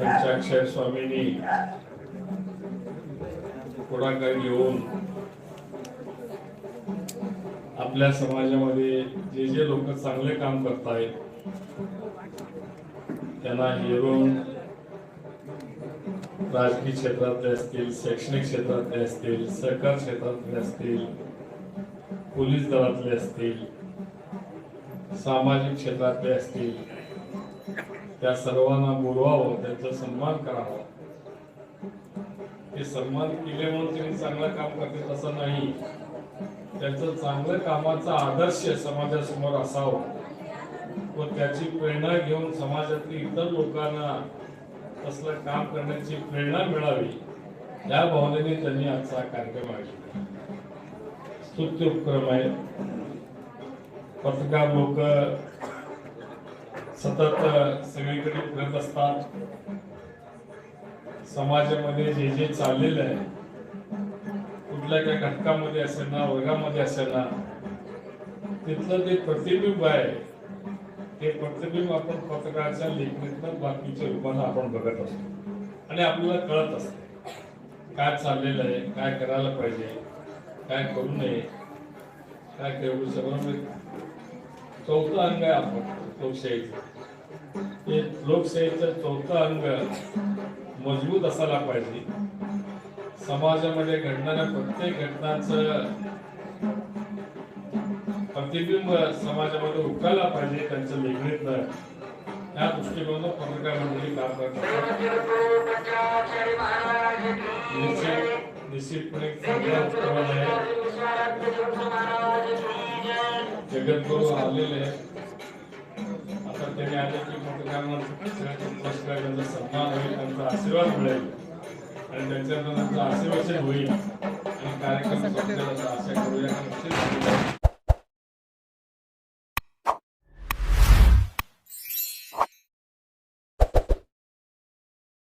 पंचाक्षर स्वामींनी पुढाकार घेऊन आपल्या समाजामध्ये जे जे लोक चांगले काम करतायत त्यांना हिरून राजकीय क्षेत्रातले असतील शैक्षणिक क्षेत्रातले असतील सहकार क्षेत्रातले असतील पोलीस दलातले असतील सामाजिक क्षेत्रातले असतील त्या सर्वांना बोलवावं त्यांचा सन्मान करावा. ते सन्मान केले म्हणून त्यांनी चांगलं काम करते असं नाही. त्यांचं चांगलं कामाचा आदर्श समाजासमोर असावा. व त्याची प्रेरणा घेऊन समाजातील इतर लोकांना तसलं काम करण्याची प्रेरणा मिळावी. या भावनेने त्यांनी आजचा कार्यक्रम आयोजित स्तुत्य उपक्रम आहे. पत्रकार लोक सतत सगळीकडे फिरत असतात. समाजामध्ये जे जे चाललेलं आहे कुठल्या काही घटकामध्ये असेल ना वर्गामध्ये असेल ना तिथलं ते प्रतिबिंब आहे ते प्रतिबिंब आपण पत्रकाराच्या लेखणीतनं बाकीच्या रूपानं आपण बघत असतो. आणि आपल्याला कळत असते. काय चाललेलं आहे काय करायला पाहिजे काय करू नये काय करू सगळं चौथं अंग आहे आपण. लोकशाहीचं. ते लोकशाहीचं चौथं अंग मजबूत असायला पाहिजे. समाजामध्ये घडणाऱ्या प्रत्येक घटनाचं प्रतिबिंब समाजामध्ये उकायला पाहिजे त्यांचं लेखणीतनं या दृष्टिकोनानं पत्रकार मंडळी काम करतात. निश्चितपणे चांगला उपक्रम आलेले आहे त्याने आले की पत्रकारांना सन्मान होईल त्यांचा आशीर्वाद मिळेल. आणि त्यांच्याकडून आशीर्वाद होईल. आणि कार्यक्रम आशा करूया.